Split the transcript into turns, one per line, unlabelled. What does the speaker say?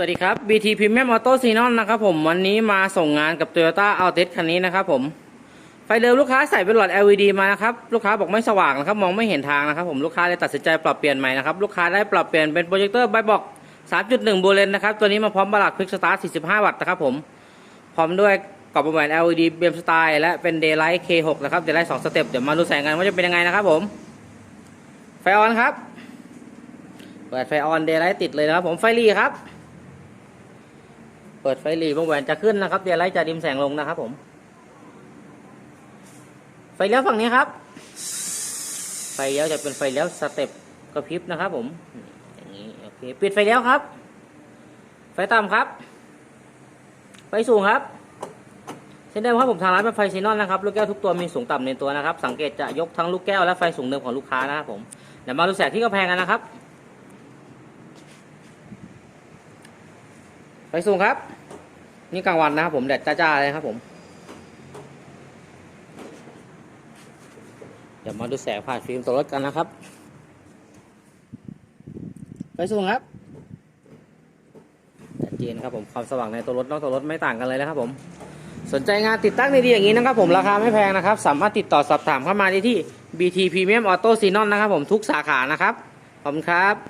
สวัสดีครับ BT Premium Auto Xenon นะครับผม วันนี้มาส่งงานกับ Toyota Altis คันนี้นะครับผม ไฟเดิมลูกค้าใส่เป็นหลอด LED มานะครับ ลูกค้าบอกไม่สว่างนะครับ มองไม่เห็นทางนะครับผม ลูกค้าเลยตัดสินใจปรับเปลี่ยนใหม่นะครับ ลูกค้าได้ปรับเปลี่ยนเป็นโปรเจคเตอร์ไบบอก 3.1 บูเลนนะครับ ตัวนี้มาพร้อมบลักควิกสตาร์ท 45 วัตต์นะครับผม พร้อมด้วยกรอบประแหวน LED เบมสไตล์และเป็น Daylight K6 นะครับ Daylight 2สเต็ป เดี๋ยวมาดูแสงกันว่าจะเป็นยังไงนะครับผม ไฟออนครับ เปิดไฟออน Daylight ติดเลยนะครับผม ไฟรีครับ ปิดไฟหลีวงแหวนจะขึ้นนะครับเดี๋ยวไลท์จะดิมแสงลงนะครับ ผม ไฟเลี้ยวฝั่งนี้ครับ ไฟเลี้ยวจะเป็นไฟเลี้ยวสเต็ปกระพริบนะครับ ผมอย่างนี้โอเคปิดไฟเลี้ยวครับ ไฟต่ำครับ ไฟสูงครับเช่นเดิมครับผมทางร้านเป็นไฟซีนอนนะครับลูกแก้วทุกตัวมีสูงต่ำในตัวนะครับ สังเกตจะยกทั้งลูกแก้วและไฟสูงเดิมของลูกค้านะครับผมเดี๋ยวมาดูแสงที่กระแพงกันนะครับไฟสูงครับ นี่กลางวันนะครับผมแดดจ้าๆเลยครับผม เดี๋ยวมาดูแสงผ่านฟิล์มตัวรถกันนะครับไฟสูงครับชัดเจนครับผมความสว่างในตัวรถนอกตัวรถไม่ต่างกันเลยนะครับผม สนใจงานติดตั้งดีๆอย่างนี้นะครับผมราคาไม่แพงนะครับ สามารถติดต่อสอบถามเข้ามาได้ที่ BT Premium Auto Xenon นะครับผมทุกสาขานะครับ ขอบคุณครับ